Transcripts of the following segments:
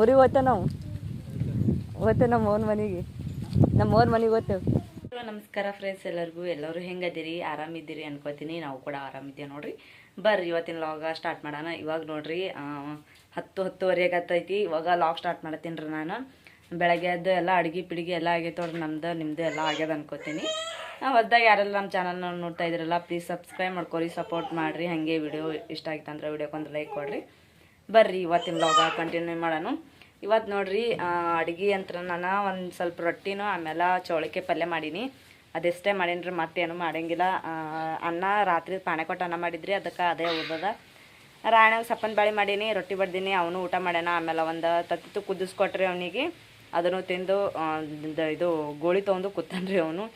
ಊರಿಗೆ ಹೋಗ್ತೇವೆ ನಾವು? ಹೋಗ್ತೇವೆ ನಮ್ಮ ಓನ್ ಮನೆಗೆ? ನಮ್ಮ ಓನ್ ಮನೆಗೆ ಹೋಗ್ತೇವೆ ನಮಸ್ಕಾರ ಫ್ರೆಂಡ್ಸ್ ಎಲ್ಲರಿಗೂ. ಎಲ್ಲರೂ ಹೆಂಗದಿರಿ? ಆರಾಮಿದ್ದೀರಿ ಅನ್ಕೋತೀನಿ. ನಾವು ಕೂಡ ಆರಾಮಿದ್ದೀವಿ ನೋಡ್ರಿ. ಬರ್ರಿ, ಇವತ್ತಿನ ಲಾಗ ಸ್ಟಾರ್ಟ್ ಮಾಡೋಣ. ಇವಾಗ ನೋಡ್ರಿ ಹತ್ತು ಹತ್ತುವರೆಗೆ ಹತ್ತೈತಿ. ಇವಾಗ ಲಾಗ್ ಸ್ಟಾರ್ಟ್ ಮಾಡತ್ತೀನಿ ರೀ ನಾನು. ಬೆಳಗ್ಗೆ ಎದ್ದು ಎಲ್ಲ ಅಡುಗೆ ಪಿಡಿಗೆ ಎಲ್ಲ ಆಗೈತೆ ನೋಡ್ರಿ. ನಮ್ದು ನಿಮ್ಮದು ಎಲ್ಲ ಆಗ್ಯದ ಅನ್ಕೋತೀನಿ. ಹೊಲ್ದಾಗ ಯಾರೆಲ್ಲ ನಮ್ಮ ಚಾನಲ್ನ ನೋಡ್ತಾ ಇದ್ರಲ್ಲ ಪ್ಲೀಸ್ ಸಬ್ಸ್ಕ್ರೈಬ್ ಮಾಡ್ಕೊರಿ ಸಪೋರ್ಟ್ ಮಾಡಿರಿ. ಹಾಗೆ ವಿಡಿಯೋ ಇಷ್ಟ ಆಗಿತ್ತು ಅಂದ್ರೆ ವಿಡಿಯೋಕ್ಕೊಂದು ಲೈಕ್ ಕೊಡ್ರಿ. ಬರ್ರಿ ಇವತ್ತಿನ ಲಾಗ ಕಂಟಿನ್ಯೂ ಮಾಡೋಣ. ಇವತ್ತು ನೋಡ್ರಿ ಅಡುಗೆ ಅಂತ ನಾನು ಒಂದು ಸ್ವಲ್ಪ ರೊಟ್ಟಿನೂ ಆಮೇಲೆ ಚೌಳಿಕೆ ಪಲ್ಯ ಮಾಡೀನಿ. ಅದೆಷ್ಟೇ ಮಾಡೀನಿ ಮತ್ತೇನು ಮಾಡೋಂಗಿಲ್ಲ. ಅನ್ನ ರಾತ್ರಿ ಪಾಣೆ ಕೊಟ್ಟು ಅನ್ನ ಮಾಡಿದ್ರಿ ಅದಕ್ಕೆ ಅದೇ ಉಳ್ದದ. ರಾಯಣ ಸಪ್ಪನ್ ಬಾಳೆ ಮಾಡೀನಿ ರೊಟ್ಟಿ ಬಡ್ದೀನಿ ಅವನು ಊಟ ಮಾಡ್ಯಾನ ಆಮೇಲೆ ಒಂದು ತತ್ತಿತ್ತು ಕುದಿಸ್ಕೊಟ್ರಿ ಅವನಿಗೆ. ಅದನ್ನು ತಿಂದು ಇದು ಗೋಳಿ ತೊಗೊಂಡು ಕೂತಾನ್ರಿ ಅವನು.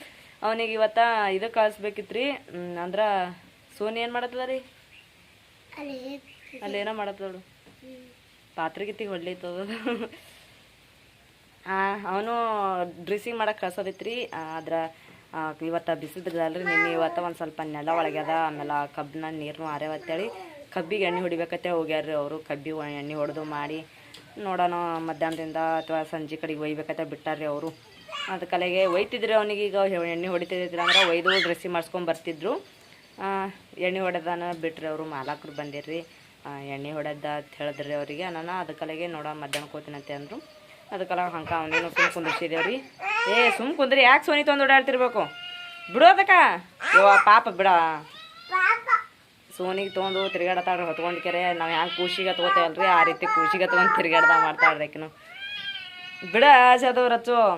ಅವನಿಗೆ ಇವತ್ತು ಇದು ಕಳಿಸ್ಬೇಕಿತ್ತು ರೀ ಅಂದ್ರೆ ಸೋನಿ ಏನು ಮಾಡತ್ತದ ರೀ? ಅಲ್ಲೇನೋ? ಮಾಡತ್ತಳು ಪಾತ್ರೆ ಗಿತ್ತಿಗೆ ಹೊಡ್ಲಿತ್ತದ ಅವನು ಡ್ರೆಸ್ಸಿಂಗ್ ಮಾಡಕ್ಕೆ ರೀ ಆದ್ರೆ ಇವತ್ತು ಬಿಸಿದ್ರಲ್ರಿ, ನಿನ್ನೆ ಇವತ್ತು ಒಂದು ಸ್ವಲ್ಪ ನೆಲ ಒಳಗ್ಯದ ಆಮೇಲೆ ಕಬ್ಬಿನ ನೀರನ್ನು ಆರ್ಯಾವ ಅಂತೇಳಿ ಕಬ್ಬಿಗೆ ಎಣ್ಣೆ ಹೊಡಿಬೇಕತ್ತೆ ಹೋಗ್ಯಾರ್ರಿ ಅವರು. ಕಬ್ಬಿ ಎಣ್ಣೆ ಹೊಡೆದು ಮಾಡಿ ನೋಡೋಣ, ಮಧ್ಯಾಹ್ನದಿಂದ ಅಥವಾ ಸಂಜೆ ಕಡೆಗೆ ಒಯ್ಬೇಕತ್ತೆ ಬಿಟ್ಟಾರ್ರಿ ಅವರು. ಅದ ಕಲೆಗೆ ಒಯ್ತಿದ್ರಿ ಅವನಿಗೆ ಈಗ ಎಣ್ಣೆ ಹೊಡಿತಿದ್ರು ಅಂದ್ರೆ ಒಯ್ದು ಡ್ರೆಸ್ಸಿಂಗ್ ಮಾಡಿಸ್ಕೊಂಡ್ ಬರ್ತಿದ್ರು. ಎಣ್ಣೆ ಹೊಡೆದಾನ ಬಿಟ್ರಿ ಅವರು. ಮಾಲಾಕರು ಬಂದಿರ್ರಿ. ಎಣ್ಣೆ ಹೊಡೆದ ಅಂತ ಹೇಳಿದ್ರಿ ಅವರಿಗೆ. ನಾನು ಅದಕ್ಕಲೆಗೆ ನೋಡ ಮಧ್ಯಾಹ್ನ ಕೂತಿನಂತೆ ಅಂದರು. ಅದಕ್ಕೆಲ್ಲ ಹಂಗೆ ಅವನೇನು ಸುಮ್ ಕುಂದಿರ್ಸಿದೇವ್ರಿ. ಏ ಸುಮ್ ಕುಂದ್ರಿ ಯಾಕೆ ಸೋನಿ ತೊಂದು ಓಡಾಡ್ತಿರ್ಬೇಕು? ಬಿಡೋದಕ್ಕ ಯವ್ವ ಪಾಪ ಬಿಡ. ಸೋನಿಗೆ ತೊಗೊಂಡು ತಿರ್ಗಾಡತಾಡ್ರಿ ಹೊತ್ಕೊಂಡು ಕೆರೆ. ನಾವು ಹ್ಯಾಂಗೆ ಖುಷಿಗೆ ತೊಗೋತೇವಲ್ರಿ? ಆ ರೀತಿ ಖುಷಿಗೆ ತೊಗೊಂಡು ತಿರ್ಗಾಡ್ದ ಮಾಡ್ತಾಳ್ರಿ ಆಕಿನು. ಬಿಡ ಅದು ರಚ್ಚು ಆ,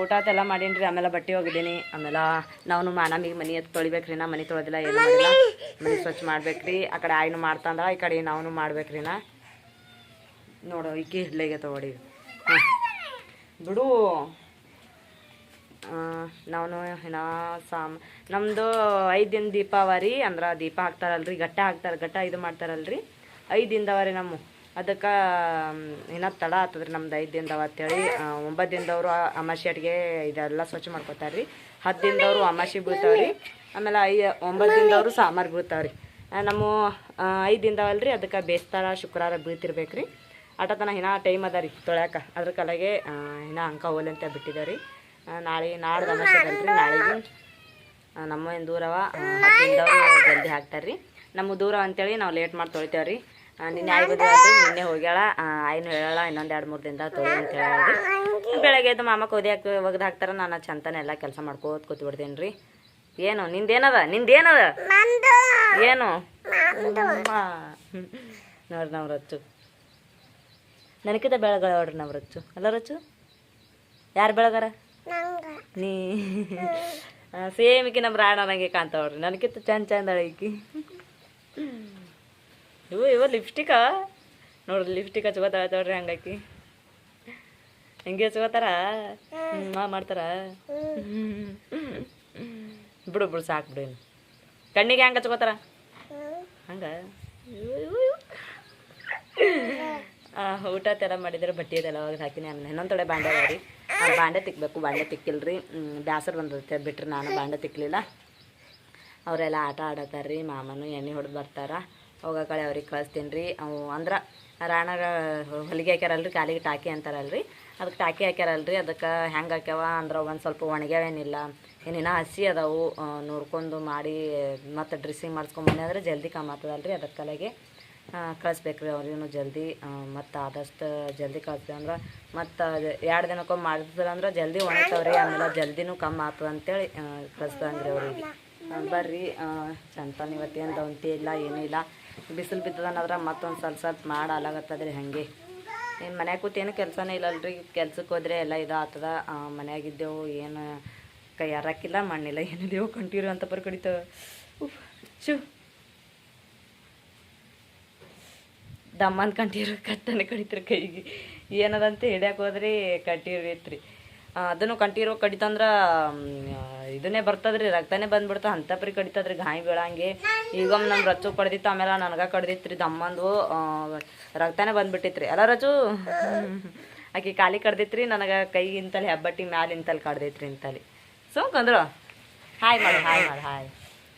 ಊಟ ಅದೆಲ್ಲ ಮಾಡೀನಿ ರೀ ಆಮೇಲೆ ಬಟ್ಟೆ ಹೋಗಿದ್ದೀನಿ ಆಮೇಲೆ ನಾವು ಮಾನಮಿಗೆ ಮನೆ ಎತ್ತು ತೊಳಿಬೇಕ್ರಿ, ನಾ ಮನೆ ತೊಳೆದಿಲ್ಲ ಏನು ಮಾಡಿಲ್ಲ. ಮನೆ ಸ್ವಚ್ಛ ಮಾಡ್ಬೇಕ್ರಿ. ಆ ಕಡೆ ಆಯ್ನು ಮಾಡ್ತಂದ್ರ, ಈ ಕಡೆ ನಾವು ಮಾಡ್ಬೇಕ್ರಿ ನಾ. ನೋಡು, ಈಕಿ ಇಡ್ಲಿಗೆ ತಗೊಡಿ. ಬಿಡು. ನಾವು ಏನೋ ಸಾಮ್ ನಮ್ಮದು ಐದು ದಿನ ದೀಪಾವಳಿ ಅಂದ್ರೆ ದೀಪ ಹಾಕ್ತಾರಲ್ರಿ, ಗಟ್ಟ ಹಾಕ್ತಾರೆ, ಗಟ್ಟ ಇದು ಮಾಡ್ತಾರಲ್ರಿ. ಐದು ದಿನದವರಿ ನಮ್ಮ ಅದಕ್ಕೆ ಇನ್ನೂ ತಡ ಆತದ್ರಿ ನಮ್ದು ಐದು ದಿನದವ ಅಂತೇಳಿ. ಒಂಬತ್ತು ದಿನದವರು ಅಮಾಶಿ ಅಟ್ಗೆ ಇದೆಲ್ಲ ಸ್ವಚ್ಛ ಮಾಡ್ಕೋತಾರೆ ರೀ ಹತ್ತು ದಿನದವರು ಅಮಾಶಿ ಬೀಳ್ತಾವ್ರಿ. ಆಮೇಲೆ ಐ, ಒಂಬತ್ತು ದಿನದವರು ಸಾಮಾರು ಬೀಳ್ತಾವ್ರಿ. ನಮ್ಮ ಐದು ದಿನದವಲ್ರಿ ಅದಕ್ಕೆ ಬೇಸ್ತಾರ ಶುಕ್ರವಾರ ಬೀಳ್ತಿರ್ಬೇಕು ರೀ ಆಟತನ ಇನ್ನೂ ಟೈಮ್ ಅದ ರೀ ತೊಳ್ಯಾಕ. ಅದ್ರ ಕಲೆಗೆ ಇನ್ನೂ ಅಂಕ ಹೋಲಿ ಅಂತ ಬಿಟ್ಟಿದ್ದಾರೆ ರೀ ನಾಳೆ, ನಾಡ್ದು ಅಮಾಸೆ ಅದಲ್ರಿ. ನಾಳೆಗೆ ನಮ್ಮ ಏನು ದೂರವ ಹತ್ತಿಂದವರು ಜಲ್ದಿ ಹಾಕ್ತಾರೆ ರೀ ನಮ್ಮ ದೂರ ಅಂತೇಳಿ ನಾವು ಲೇಟ್ ಮಾಡಿ ತೊಳಿತೇವೆ ರೀ ನಿನ್ನೆ ಆಯ್ ಆದ್ರೆ ನಿನ್ನೆ ಹೋಗ್ಯಾಳ. ಆಯ್ನು ಹೇಳಲ್ಲ ಇನ್ನೊಂದು ಎರಡು ಮೂರು ದಿನದಾಗ ತೊಳಿ ಅಂತ ಹೇಳಿ ಬೆಳಗ್ಗೆ ಎದ್ದು ಮಾಮ ಹಾಕಿ ಒಗ್ದು ಹಾಕ್ತಾರ ನಾನು ಚಂತನೆ ಎಲ್ಲ ಕೆಲಸ ಮಾಡ್ಕೋತ ಕೂತ್ಬಿಡ್ತೀನಿ ರೀ ಏನು ನಿಂದೇನದ? ನಿಂದೇನದ? ಏನು. ನೋಡ್ರಿ ನಾವು ರಚ್ಚು ನನಗಿಂತ ಬೆಳಗಳ ನೋಡ್ರಿ ನಾವು ರಚ್ಚು ಅಲ್ಲ ರಚ್ಚು? ಯಾರು ಬೆಳಗಾರ? ನೀ. ಸೇಮಿಕಿ ನಮ್ಮ ರಾಣ ನನಗೆ ಕಾಣ್ತಾವ್ರಿ. ನನಗಿಂತ ಚಂದ ಚಂದ ಈಕಿ. ಇವು, ಇವ ಲಿಪ್ಸ್ಟಿಕ ನೋಡ್ರಿ ಲಿಪ್ಸ್ಟಿಕ್ ಹಚ್ಕೋತಾಳ ತೋಡ್ರಿ ಹಂಗಾಕಿ. ಹೆಂಗೆ ಹಚ್ಕೋತಾರ ಮಾ ಮಾಡ್ತಾರ. ಬಿಡು ಬಿಡು, ಸಾಕು ಬಿಡು ಕಣ್ಣಿಗೆ ಹೆಂಗೆ ಹಚ್ಕೋತಾರ ಹಂಗ? ಊಟ ತೆರ ಮಾಡಿದ್ರೆ ಬಟ್ಟೆ ಅದೆಲ್ಲ ಹೋಗಿ ಹಾಕಿನಿ. ಆಮೇಲೆ ಇನ್ನೊಂದು ತೊಡೆ ಬಾಂಡೆ ರೀ ಬಾಂಡೆ ತಿಕ್ಬೇಕು, ಬಾಂಡೆ ತಿಕ್ಕಿಲ್ರಿ. ಬ್ಯಾಸರ ಬಂದಿರುತ್ತೆ ಬಿಟ್ರೆ ನಾನು ಬಾಂಡೆ ತಿಕ್ಕಲಿಲ್ಲ ಅವರೆಲ್ಲ ಆಟ ಆಡತ್ತಾರ ರೀ ಮಾಮನು ಎಣ್ಣೆ ಹೊಡೆದು ಬರ್ತಾರ. ಕಡೆ ಅವ್ರಿಗೆ ಕಳಿಸ್ತೀನಿ ರೀ. ಅವು ಅಂದ್ರೆ ರಾಣಾಗ ಹೊಲಿಗೆ ಹಾಕ್ಯಾರಲ್ರಿ ಕಾಲಿಗೆ ಟಾಕಿ ಅಂತಾರಲ್ರಿ. ಅದಕ್ಕೆ ಟಾಕಿ ಹಾಕ್ಯಾರಲ್ರಿ ಅದಕ್ಕೆ ಹೆಂಗೆ ಹಾಕ್ಯಾವ ಅಂದ್ರೆ ಒಂದು ಸ್ವಲ್ಪ ಒಣಗ್ಯಾವೇನಿಲ್ಲ. ಏನಿನ ಹಸಿ ಅದಾವು ನೋಡ್ಕೊಂಡು ಮಾಡಿ ಮತ್ತು ಡ್ರೆಸ್ಸಿಂಗ್ ಮಾಡಿಸ್ಕೊಂಬಂದೆ ಅಂದ್ರೆ ಜಲ್ದಿ ಕಮ್ಮಿ ರೀ ಅದಕ್ಕೆ ಕಲೆಗೆ. ಕಳಿಸ್ಬೇಕು ರೀ ಅವ್ರಿಗೂ ಜಲ್ದಿ ಮತ್ತು ಆದಷ್ಟು ಜಲ್ದಿ ಕಳಿಸ್ತೀವಿ ಅಂದ್ರೆ ಮತ್ತು ಎರಡು ದಿನಕ್ಕೊಮ್ಮೆ ಮಾಡಿದ್ರೆ ಅಂದ್ರೆ ಜಲ್ದಿ ಒಣಗ್ತಾವ್ರಿ ಆಮೇಲೆ ಜಲ್ದಿನೂ ಕಮ್ಮಿ ಆಗ್ತದೆ ಅಂತೇಳಿ ಕಳಿಸ್ದಂಗ್ರಿ ಅವ್ರಿಗೆ. ಆ, ಬರ್ರಿ ಚಂತನ ಇವತ್ತೇನು ದೌಂತಿ ಇಲ್ಲ ಏನೂ ಇಲ್ಲ. ಬಿಸಿಲು ಬಿದ್ದದನ್ನದ್ರ ಮತ್ತೊಂದು ಸ್ವಲ್ಪ ಸ್ವಲ್ಪ ಮಾಡಿ ಅಲಾಗತ್ತದ್ರಿ ಹಾಗೆ. ಏನು ಮನ್ಯಾಗ ಕೂತು ಏನು ಕೆಲಸನೇ ಇಲ್ಲಲ್ರಿ? ಕೆಲ್ಸಕ್ಕೆ ಹೋದ್ರೆ ಎಲ್ಲ ಇದಾಗ್ತದ. ಮನ್ಯಾಗಿದ್ದೆವು ಏನು ಕೈ ಯಾರಕ್ಕಿಲ್ಲ ಮಣ್ಣಿಲ್ಲ ಏನಿದೆವು ಕಂಟಿರು ಅಂತ ಬರ್ ಉಫ್ ಚು ದಮ್ಮನ್ ಕಂಟಿರು ಕಟ್ಟನೆ ಕಡಿತ್ರಿ ಕೈಗೆ. ಏನದಂತ ಹಿಡ್ಯಾಕೆ ಹೋದ್ರಿ ಆ, ಅದನ್ನು ಕಂಟಿರೋ ಕಡಿತಂದ್ರ ಇದನ್ನೇ ಬರ್ತದ್ರಿ ರಕ್ತನೇ ಬಂದ್ಬಿಡ್ತು ಅಂತ ಪರಿ ಕಡಿತದ್ರಿ ಗಾಯಿ ಬೀಳಂಗೆ. ಈಗ ನಮ್ಮ ರಚ್ಚು ಕಡ್ದಿತ್ತು ಆಮೇಲೆ ನನಗ ಕಡ್ದಿತ್ರಿ ದಮ್ಮಂದು ಆ, ರಕ್ತನೇ ಬಂದ್ಬಿಟ್ಟಿತ್ರಿ. ಎಲ್ಲ ರಚು ಆಕಿ ಕಾಲಿ ಕಡ್ದಿತ್ರಿ ನನಗೆ ಕೈಗಿಂತಲ್ಲಿ ಹೆಬ್ಬಟ್ಟಿ ಮ್ಯಾಲಿಂತಲ್ಲಿ ಕಡ್ದೈತ್ರಿ ಇಂತಲ್ಲಿ ಸುಮ್ಕಂದ್ರು ಹಾಯ್ ಮಾಡು ಹಾಯ್ ಮಾಡು ಹಾಯ್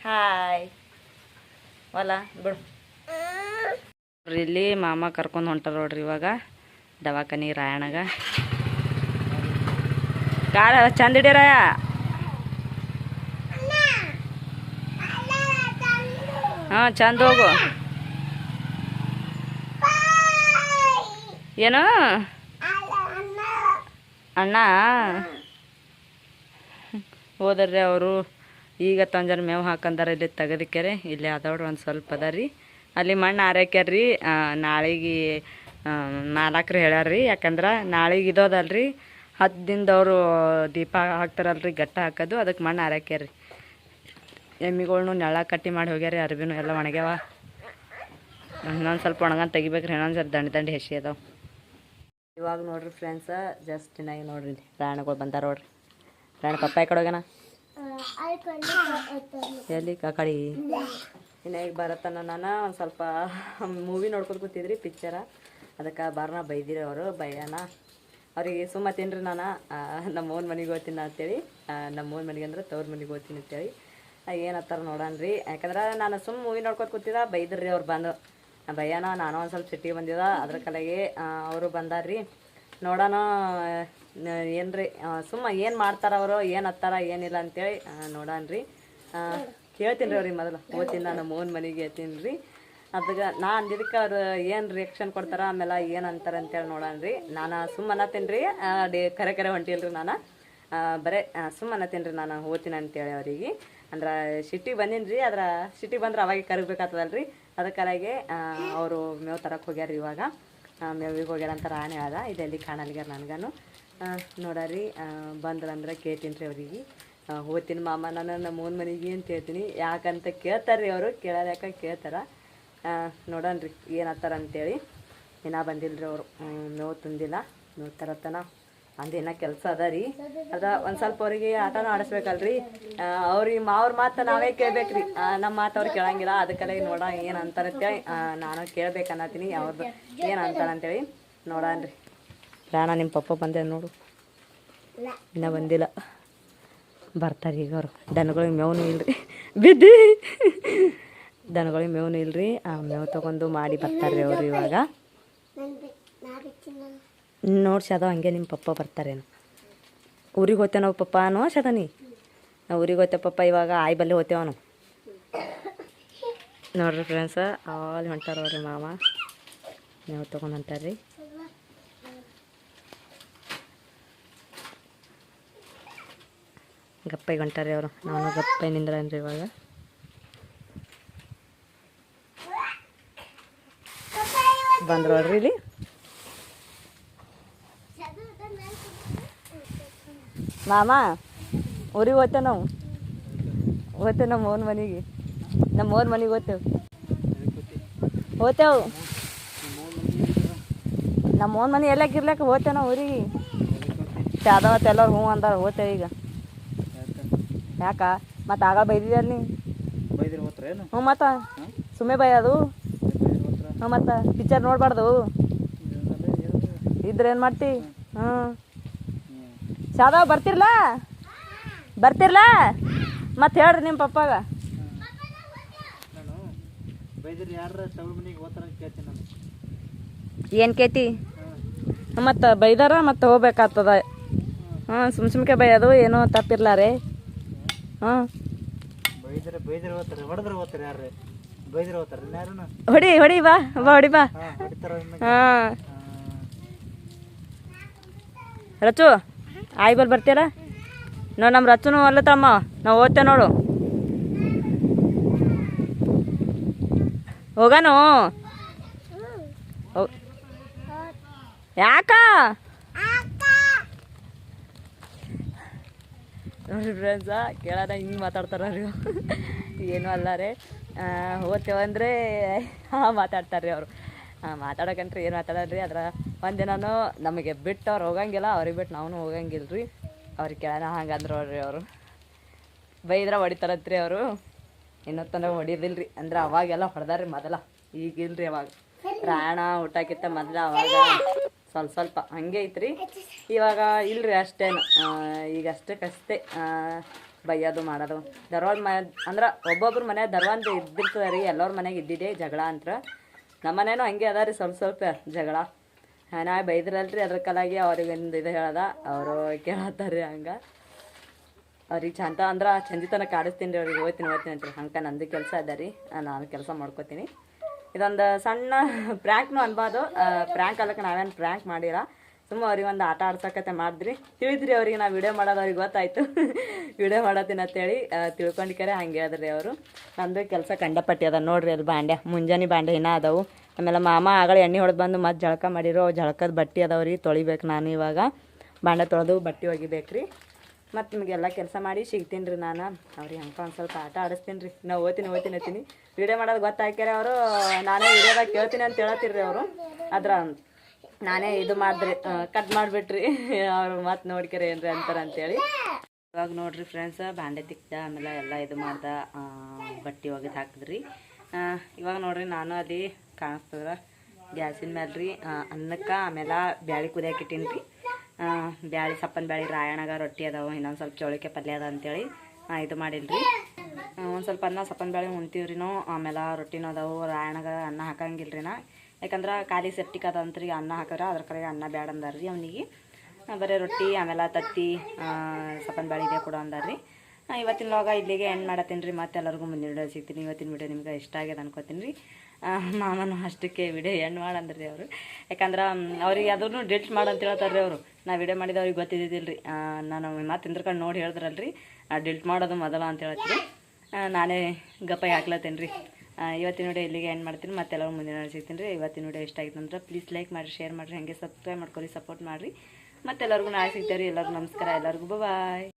ಹಾಯ್ ಅಲ್ಲ ಬಿಡು. ಇಲ್ಲಿ ಮಾಮ ಕರ್ಕೊಂಡು ಹೊಂಟಾರ ನೋಡ್ರಿ ಇವಾಗ ದವಾಖಾನಿ ರಾಯಣಗ ಕಾಲ ಚಂದ ಹಾಂ ಚಂದ ಹೋಗು. ಏನು? ಅಣ್ಣ. ಹೋದರ್ರಿ ಅವರು ಈಗ ತಂಜನ ಮೇವು ಹಾಕಂದಾರ ಇಲ್ಲಿ ತೆಗದಕ್ಕೆರೆ. ಇಲ್ಲಿ ಅದಾವ್ರಿ ಒಂದು ಸ್ವಲ್ಪ ಅದ ರೀ ಅಲ್ಲಿ ಮಣ್ಣು ಆರೈಕ್ಯಾರ್ರಿ ನಾಳೆಗೆ ನಾಲ್ಕರು ಹೇಳ್ಯಾರ್ರಿ. ಯಾಕಂದ್ರೆ ನಾಳೆಗೆ ಇದೋದಲ್ರಿ ಹತ್ತು ದಿನದವರು ದೀಪ ಹಾಕ್ತಾರಲ್ರಿ ಗಟ್ಟ ಹಾಕೋದು. ಅದಕ್ಕೆ ಮಣ್ಣು ಆರೈಕ್ಯಾರ್ರಿ ಎಮ್ಮಿಗಳ್ನು ನೆಳ ಕಟ್ಟಿ ಮಾಡಿ ಹೋಗ್ಯಾರ ಅರ್ಬಿನೂ ಎಲ್ಲ ಒಣಗ್ಯಾವ. ಇನ್ನೊಂದು ಸ್ವಲ್ಪ ಒಣಗನ್ ತೆಗಿಬೇಕ್ರಿ, ಇನ್ನೊಂದು ಸ್ವಲ್ಪ ದಂಡಿ ದಂಡಿ ಹೆಸಿ ಅದಾವ. ಇವಾಗ ನೋಡ್ರಿ ಫ್ರೆಂಡ್ಸ ಜಸ್ಟ್ ಚೆನ್ನಾಗಿ ನೋಡ್ರಿ ರಾಣಗಳು ಬಂದಾರ ನೋಡ್ರಿ. ರಾಣ ಪಪ್ಪ ಈ ಕಡೆ ಎಲ್ಲಿ ಕಾಕಡಿ? ಇನ್ನ ಈಗ ಬರತ್ತನ ನಾನು ಒಂದು ಸ್ವಲ್ಪ ಮೂವಿ ನೋಡ್ಕೊಂಡು ಕೂತಿದ್ರಿ ಪಿಕ್ಚರ ಅದಕ್ಕೆ ಬಾರ್ನ ಬೈದಿರಿ ಅವರು ಬೈಯಣ ಅವ್ರಿಗೆ ಸುಮ್ಮ ತಿನ್ರಿ ನಾನು ನಮ್ಮ ಓನ್ ಮನೆಗೆ ಹೋಗ್ತೀನಿ ಅಂತೇಳಿ ನಮ್ಮ ಓನ್ ಮನೆಗೆ ಅಂದ್ರೆ ತವ್ರ ಮನೆಗೆ ಹೋಗ್ತೀನಿ ಅಂತೇಳಿ. ಏನತ್ತಾರ ನೋಡನ್ರಿ. ಯಾಕಂದ್ರೆ ನಾನು ಸುಮ್ಮ ಮೂವಿ ನೋಡ್ಕೊತ ಕೂತಿದ ಬೈದ್ರಿ ಅವ್ರು ಬಂದು. ಆ, ಭಯ್ಯನ ನಾನು ಒಂದು ಸ್ವಲ್ಪ ಚಿಟ್ಟಿ ಬಂದಿದ ಅದ್ರ ಕಲೆಗೆ ಅವರು ಬಂದಾರ್ರಿ. ನೋಡೋಣ ಏನ್ರಿ ಸುಮ್ಮ ಏನು ಮಾಡ್ತಾರ ಅವರು ಏನು ಹತ್ತಾರ ಏನಿಲ್ಲ ಅಂತೇಳಿ ನೋಡಾನ್ರಿ. ಕೇಳ್ತೀನಿ ರೀ ಅವ್ರಿಗೆ ಮೊದಲು. ಓದ್ತೀನಿ ನಾನು ಮೂನ್ ಮನೆಗೆ ಹೇಳ್ತೀನಿ ರೀ ಅದಕ್ಕೆ ನಾ ಅಂದಿದ್ದಕ್ಕೆ ಅವ್ರು ಏನು ರಿಯಾಕ್ಷನ್ ಕೊಡ್ತಾರ ಆಮೇಲೆ ಏನು ಅಂತಾರೆ ಅಂತೇಳಿ ನೋಡನ್ರಿ. ನಾನು ಸುಮ್ಮ ಅನ್ನತ್ತೀನಿ ರೀ ಡೇ ಕರೆ ಕರೆ ಹೊಂಟಿಲ್ರಿ ನಾನು. ಬರೇ ಸುಮ್ಮ ಅನ್ನತ್ತೀನಿ ರೀ ನಾನು ಓದ್ತೀನಿ ಅಂತೇಳಿ ಅವರಿಗೆ. ಅಂದ್ರೆ ಸಿಟ್ಟಿಗೆ ಬಂದೀನಿ ರೀ ಅದ್ರ ಸಿಟ್ಟಿಗೆ ಬಂದ್ರೆ ಅವಾಗ ಕರಗಬೇಕಾಗ್ತದಲ್ರಿ. ಅದಕ್ಕಾಗಿ ಅವರು ಮೇವು ತರಕ್ಕೆ ಹೋಗ್ಯಾರ ಇವಾಗ. ಮೇವಿಗೆ ಹೋಗ್ಯಾರ ಅಂತ ರಾಣಿ ಅದ ಇದೆಲ್ಲಿ ಕಾಣಲ್ಗ್ಯಾರ ನನಗನು. ನೋಡರಿ ಬಂದ್ರಂದ್ರೆ ಕೇಳ್ತೀನಿ ರೀ ಅವ್ರಿಗೆ ಹೋಗ್ತೀನಿ ಮಾಮ ನಾನು ನಮ್ಮ ಮೂನ್ ಮನೆಗೆ ಅಂತ ಹೇಳ್ತೀನಿ. ಯಾಕಂತ ಕೇಳ್ತಾರೆ ರೀ ಅವರು ಕೇಳೋದು ಯಾಕೆ ಕೇಳ್ತಾರ. ನೋಡೋಣ್ರಿ ಏನತ್ತಾರ ಅಂತೇಳಿ. ಇನ್ನೂ ಬಂದಿಲ್ಲ ರೀ ಅವರು ಮೇವು ತಂದಿಲ್ಲ. ನೋಡ್ತಾರತ್ತನ ಅಂದಿನ ಕೆಲಸ ಅದ ರೀ. ಅದ ಒಂದು ಸ್ವಲ್ಪ ಅವ್ರಿಗೆ ಆಟನೂ ಆಡಿಸ್ಬೇಕಲ್ರಿ. ಅವ್ರಿ ಅವ್ರಿಗೆ ಅವ್ರ ಮಾತು ನಾವೇ ಕೇಳ್ಬೇಕ್ರಿ. ನಮ್ಮ ಮಾತು ಅವ್ರು ಕೇಳಂಗಿಲ್ಲ. ಅದಕ್ಕೆಲ್ಲ ನೋಡ ಏನು ಅಂತಾರೆ ಅಂತೇಳಿ ಆ, ನಾನು ಕೇಳ್ಬೇಕನ್ನತ್ತೀನಿ. ಅವ್ರದ್ದು ಏನು ಅಂತಾರಂತೇಳಿ ನೋಡನ್ರಿ. ರಾಣ ನಿಮ್ಮ ಪಪ್ಪ ಬಂದೆ ನೋಡು. ಇನ್ನೂ ಬಂದಿಲ್ಲ. ಬರ್ತಾರೆ ಈಗ ಅವರು. ದನಗಳಿಗೆ ಮೇವನು ಇಲ್ರಿ. ಬಿದ್ದಿ. ದನಗಳಿಗೆ ಮೇವನು ಇಲ್ರಿ. ಆ ಮೇವು ತಗೊಂಡು ಮಾಡಿ ಬರ್ತಾರೆ ಅವರು ಇವಾಗ. ನೋಡಿ ಶದ ಹಂಗೆ ನಿಮ್ಮ ಪಪ್ಪ ಬರ್ತಾರೇನು. ಊರಿಗೆ ಹೋಗ್ತೇವೆ ನಾವು ಪಪ್ಪ. ಅನ್ನೋ ನಾವು ಊರಿಗೆ ಹೋಗ್ತೇವೆ ಪಪ್ಪ, ಇವಾಗ ಆಯ್ ಬಲ್ಲಿ ಹೋಗ್ತೇವ ನಾವು ನೋಡ್ರಿ ಫ್ರೆಂಡ್ಸ ಆಲ್ ಹೊಂಟಾರ ಅವ್ರಿ ಮಾವ. ನೀವು ತೊಗೊಂಡು ಹೊಂಟಾರ್ರಿ. ಗಪ್ಪೈಗೆ ಹೊಂಟಾರಿ ಅವರು. ನಾನು ಗಪ್ಪೈ ನಿಂದ್ರನ್ರಿ ಇವಾಗ? ಬಂದ್ರು ನೋಡ್ರಿ ಇಲ್ಲಿ. ಮಾಮ, ಊರಿಗೆ ಹೋಗ್ತೇವೆ ನಾವು? ಹೋಗ್ತೇವೆ ನಮ್ಮ ಓನ್ ಮನೆಗೆ. ನಮ್ಮ ಓನ್ ಮನೆಗೆ ಹೋಗ್ತೇವೆ ಹೋಗ್ತೇವೆ ನಮ್ಮ ಓನ್ ಮನೆ ಎಲ್ಲ ಗಿರ್ಲಕ್ಕ ಹೋಗ್ತೇವೆ ನಾವು ಊರಿಗೆ? ಯಾವ್ದವತ್ತು ಎಲ್ಲರು ಹ್ಞೂ ಅಂದಾರ ಹೋಗ್ತೇವೆ ಈಗ. ಯಾಕ? ಮತ್ತೆ ಆಗ ಬೈದಿದ್ಯಾರ ನೀ ಹ್ಞೂ ಮತ್ತು? ಸುಮ್ಮನೆ ಬೈಯೋದು? ಹ್ಞೂ ಮತ್ತು? ಪಿಕ್ಚರ್ ನೋಡಬಾರ್ದು? ಇದ್ರೆ ಏನು ಮಾಡ್ತಿ? ಹ್ಞೂ. ಶಾದವ್ ಬರ್ತಿರ್ಲ? ಬರ್ತಿರ್ಲ? ಮತ್ತೆ ಹೇಳ್ರಿ ನಿಮ್ಮ ಪಪ್ಪಾಗ. ಏನು ಕೇತಿ? ಮತ್ತು ಬೈದಾರ ಮತ್ತು ಹೋಗ್ಬೇಕಾಗ್ತದ. ಹಾಂ ಸುಮ್ ಸುಮ್ಕೆ ಬೈಯೋದು ಏನೋ ತಪ್ಪಿರ್ಲಾರೆ ಯಾರನ್ನ ಹೊಡಿ ಹೊಡಿ ಬಾ ಬಾ ಹೊಡಿ ಬಾ. ಹಾ ಹಾಂ. ರಚು. ಆಯ್ ಬಲ್ ಬರ್ತೀರಾ? ನೋಡಿ ನಮ್ಮ ರಚನು ಅಲ್ಲತ್ತಮ್ಮ. ನಾವು ಓದ್ತೇವೆ ನೋಡು. ಹೋಗನು? ಯಾಕ? ನೋಡ್ರಿ ಫ್ರೆಂಡ್ಸ ಕೇಳೋಣ ಹಿಂಗೆ ಮಾತಾಡ್ತಾರ ಏನು ಅಲ್ಲ ರೀ. ಹೋಗ್ತೇವಂದ್ರೆ ಹಾಂ ಮಾತಾಡ್ತಾರೆ ಅವರು. ಹಾಂ ಮಾತಾಡೋಕಂತ್ರಿ ಏನು ಮಾತಾಡಲ್ರಿ ಅದ್ರ ಒಂದಿನೂ ನಮಗೆ ಬಿಟ್ಟು ಅವ್ರು ಹೋಗಂಗಿಲ್ಲ, ಅವ್ರಿಗೆ ಬಿಟ್ಟು ನಾವು ಹೋಗಂಗಿಲ್ಲ ರೀ ಅವ್ರಿಗೆ ಕೇಳೋಣ ಹಂಗೆ ಅವ್ರಿ ನೋಡ್ರಿ ಅವರು. ಬೈದ್ರೆ ಹೊಡಿತಾರತ್ರಿ ಅವರು. ಇನ್ನೊತ್ತನ ಹೊಡಿಯೋದಿಲ್ಲ ರೀ ಅಂದ್ರೆ ಅವಾಗೆಲ್ಲ ಹೊಡೆದಾರ್ರಿ ಮೊದಲ. ಈಗಿಲ್ರಿ ಅವಾಗ. ರಾಣ ಊಟಕ್ಕಿಂತ ಮೊದಲ ಅವಾಗ ಸ್ವಲ್ಪ ಸ್ವಲ್ಪ ಹಂಗೆ ಐತ್ರಿ. ಇವಾಗ ಇಲ್ರಿ ಅಷ್ಟೇನು. ಈಗ ಅಷ್ಟಕ್ಕಷ್ಟೇ ಕಷ್ಟೆ ಬೈಯೋದು ಮಾಡೋದು. ದರ್ವಾದ ಮ, ಅಂದ್ರೆ ಒಬ್ಬೊಬ್ರು ಮನೆ ದರ್ವಾಂತ ಇದ್ದಿರ್ತದೆ ರೀ ಎಲ್ಲರ ಮನೆಗೆ ಇದ್ದಿದೆ ಜಗಳ ಅಂತ ನಮ್ಮ ಮನೇನು ಹಂಗೆ ಅದ ರೀ ಸ್ವಲ್ಪ ಸ್ವಲ್ಪ ಜಗಳ. ನಾ ಬೈದ್ರಲ್ರಿ ಅದ್ರ ಕಲಾಗಿ ಅವ್ರಿಗೆ ಒಂದು ಇದು ಹೇಳದ. ಅವರು ಕೇಳತ್ತಾರ್ರಿ ಹಂಗೆ. ಅವ್ರಿಗೆ ಚಂದ ಅಂದ್ರೆ ಚಂದಿತನ ಕಾಡಿಸ್ತೀನಿ ರೀ ಅವ್ರಿಗೆ ಓದ್ತೀನಿ ಓದ್ತೀನಿ ರೀ ಹಂಗೆ ನಂದು ಕೆಲಸ ಅದ ರೀ. ನಾನು ಕೆಲಸ ಮಾಡ್ಕೋತೀನಿ. ಇದೊಂದು ಸಣ್ಣ ಪ್ರ್ಯಾಂಕ್ನು ಅನ್ಬೋದು ಪ್ರ್ಯಾಂಕ್ ಅಲ್ಲಕ್ಕೆ ನಾವೇನು ಪ್ರ್ಯಾಂಕ್ ಮಾಡಿರ ಸುಮ್ಮ ಅವ್ರಿಗೆ ಒಂದು ಆಟ ಆಡ್ಸೋಕತೆ ಮಾಡಿದ್ರಿ ತಿಳಿದ್ರಿ ಅವ್ರಿಗೆ ನಾವು ವಿಡಿಯೋ ಮಾಡೋದು ಅವ್ರಿಗೆ ಗೊತ್ತಾಯ್ತು. ವಿಡಿಯೋ ಮಾಡತ್ತೀನಿ ಅಂತೇಳಿ ತಿಳ್ಕೊಂಡಿಕರೆ ಹಂಗೆ ಹೇಳಿದ್ರಿ ಅವರು. ನಂದು ಕೆಲಸ ಕಂಡಪಟ್ಟಿ ಅದ ನೋಡ್ರಿ ಅಲ್ಲಿ ಬಾಂಡೆ ಮುಂಜಾನೆ ಬಾಂಡೆ ಇನ್ನೂ ಅದಾವು. ಆಮೇಲೆ ಮಾಮ ಆಗಳ ಎಣ್ಣೆ ಹೊಡೆದು ಬಂದು ಮತ್ತೆ ಜಳಕ ಮಾಡಿರೋ ಜಳಕದ ಬಟ್ಟೆ ಅದಾವ್ರಿ ತೊಳಿಬೇಕು ನಾನು ಇವಾಗ. ಬಾಂಡೆ ತೊಳೆದು ಬಟ್ಟೆ ಒಗಿಬೇಕ್ರಿ. ಮತ್ತು ನಿಮಗೆಲ್ಲ ಕೆಲಸ ಮಾಡಿ ಸಿಗ್ತೀನಿ ರೀ ನಾನು. ಅವ್ರಿಗೆ ಹಂಗೆ ಒಂದು ಸ್ವಲ್ಪ ಆಟ ಆಡಿಸ್ತೀನಿ ರೀ. ನಾವು ಓದ್ತೀನಿ ಓದ್ತೀನಿ ಓದ್ತೀನಿ. ವಿಡಿಯೋ ಮಾಡೋದು ಗೊತ್ತಾಕ್ಯಾರ ಅವರು. ನಾನೇ ವಿಡಿಯೋದಾಗ ಕೇಳ್ತೀನಿ ಅಂತ ಹೇಳತ್ತೀರಿ ಅವರು. ಅದ್ರ ನಾನೇ ಇದು ಮಾಡಿದ್ರಿ ಕಟ್ ಮಾಡಿಬಿಟ್ರಿ. ಅವ್ರು ಮತ್ತೆ ನೋಡ್ಕರೆ ಏನ್ರಿ ಅಂತಾರೆ ಅಂತೇಳಿ ಇವಾಗ ನೋಡ್ರಿ ಫ್ರೆಂಡ್ಸ್ ಬಾಂಡೆ ತಿಕ್ದ ಆಮೇಲೆ ಎಲ್ಲ ಇದು ಮಾಡ್ದ ಬಟ್ಟೆ ಒಗೆದು ಹಾಕಿದ್ರಿ. ಇವಾಗ ನೋಡ್ರಿ ನಾನು ಅಲ್ಲಿ ಕಾಣಿಸ್ತದ ಗ್ಯಾಸಿನ ಮೇಲೆ ರೀ ಅನ್ನಕ್ಕೆ ಆಮೇಲೆ ಬ್ಯಾಳಿ ಕುದಿಯಾಕಿಟ್ಟಿನಿ ರೀ ಬ್ಯಾಳಿ ಸಪ್ಪನ ಬ್ಯಾಳಿ ರಾಯಣಗ ರೊಟ್ಟಿ ಅದಾವು, ಇನ್ನೊಂದು ಸ್ವಲ್ಪ ಚೋಳಿಕೆ ಪಲ್ಯ ಅದ ಅಂತೇಳಿ ಇದು ಇದು ರೀ ಒಂದು ಸ್ವಲ್ಪ ಅನ್ನ ಸಪ್ಪನ ಬ್ಯಾಳಿ ಉಣ್ತೀವ್ರಿ ನಾವು ಆಮೇಲೆ ರೊಟ್ಟಿನೂ ಅದಾವು, ರಾಯಣಗ ಅನ್ನ ಹಾಕಂಗಿಲ್ರಿ ನಾ ಯಾಕಂದ್ರೆ ಖಾಲಿ ಸೆಪ್ಟಿಕ್ ಅದಂತ್ರಿ ಅನ್ನ ಹಾಕಿದ್ರೆ, ಅದ್ರ ಕಡೆಗೆ ಅನ್ನ ಬ್ಯಾಡ ರೀ ಅವನಿಗೆ. ಬರೀ ರೊಟ್ಟಿ, ಆಮೇಲೆ ತತ್ತಿ ಸಪನ್ ಇದೆ ಕೂಡ ಅಂದಾರ್ರಿ ಇವತ್ತಿನ ಲೋಗ ಇಲ್ಲಿಗೆ ಎಂಡ್ ಮಾಡತ್ತೀನಿ ರೀ, ಮತ್ತೆ ಎಲ್ಲರಿಗೂ ಮುಂದಿನ ವಿಡಿಯೋ ಸಿಗ್ತೀನಿ. ಇವತ್ತಿನ ವಿಡಿಯೋ ನಿಮ್ಗೆ ಇಷ್ಟ ಆಗ್ಯದ ಅನ್ಕೋತೀನಿ ರೀ. ಮಾಮನು ಅಷ್ಟಕ್ಕೆ ವಿಡಿಯೋ ಎಂಡ್ ಮಾಡಂದ್ರಿ ಅವರು. ಯಾಕಂದ್ರೆ ಅವ್ರಿಗೆ ಅದನ್ನು ಡಿಲ್ಟ್ ಮಾಡು ಅಂತ ಹೇಳ್ತಾರೆ ರೀ ಅವರು. ನಾ ವಿಡಿಯೋ ಮಾಡಿದ ಅವ್ರಿಗೆ ಗೊತ್ತಿದ್ದಿಲ್ಲ ರೀ. ನಾನು ಮತ್ತೆ ತಿಂದ್ಕೊಂಡು ನೋಡಿ ಹೇಳಿದ್ರಲ್ರಿ ಡಿಲ್ಟ್ ಮಾಡೋದು ಮೊದಲ ಅಂತ ಹೇಳ್ತೀರಿ ನಾನೇ ಗಪ್ಪ ಹಾಕ್ಲತ್ತೇನೆ ರೀ ಇವತ್ತಿನ ವಿಡಿಯೋ ಇಲ್ಲಿಗೆ ಏನು ಮಾಡ್ತೀನಿ. ಮತ್ತೆಲ್ಲರೂ ಮುಂದಿನ ವಿಡಿಯೋ ಸಿಗ್ತೀನಿ ರೀ. ಇವತ್ತಿನ ವಿಡಿಯೋ ಇಷ್ಟ ಆಗಿತ್ತು ಅಂದ್ರೆ ಪ್ಲೀಸ್ ಲೈಕ್ ಮಾಡಿರಿ ಶೇರ್ ಮಾಡಿರಿ, ಹಾಗೆ ಸಬ್ಸ್ಕ್ರೈಬ್ ಮಾಡ್ಕೊಳ್ಳಿ ಸಪೋರ್ಟ್ ಮಾಡಿರಿ. ಮತ್ತೆಲ್ಲರಿಗೂ ನಾಳೆ ಸಿಗ್ತೀವಿ ರೀ. ಎಲ್ಲರಿಗೂ ನಮಸ್ಕಾರ. ಎಲ್ಲರಿಗೂ ಬಾಯ್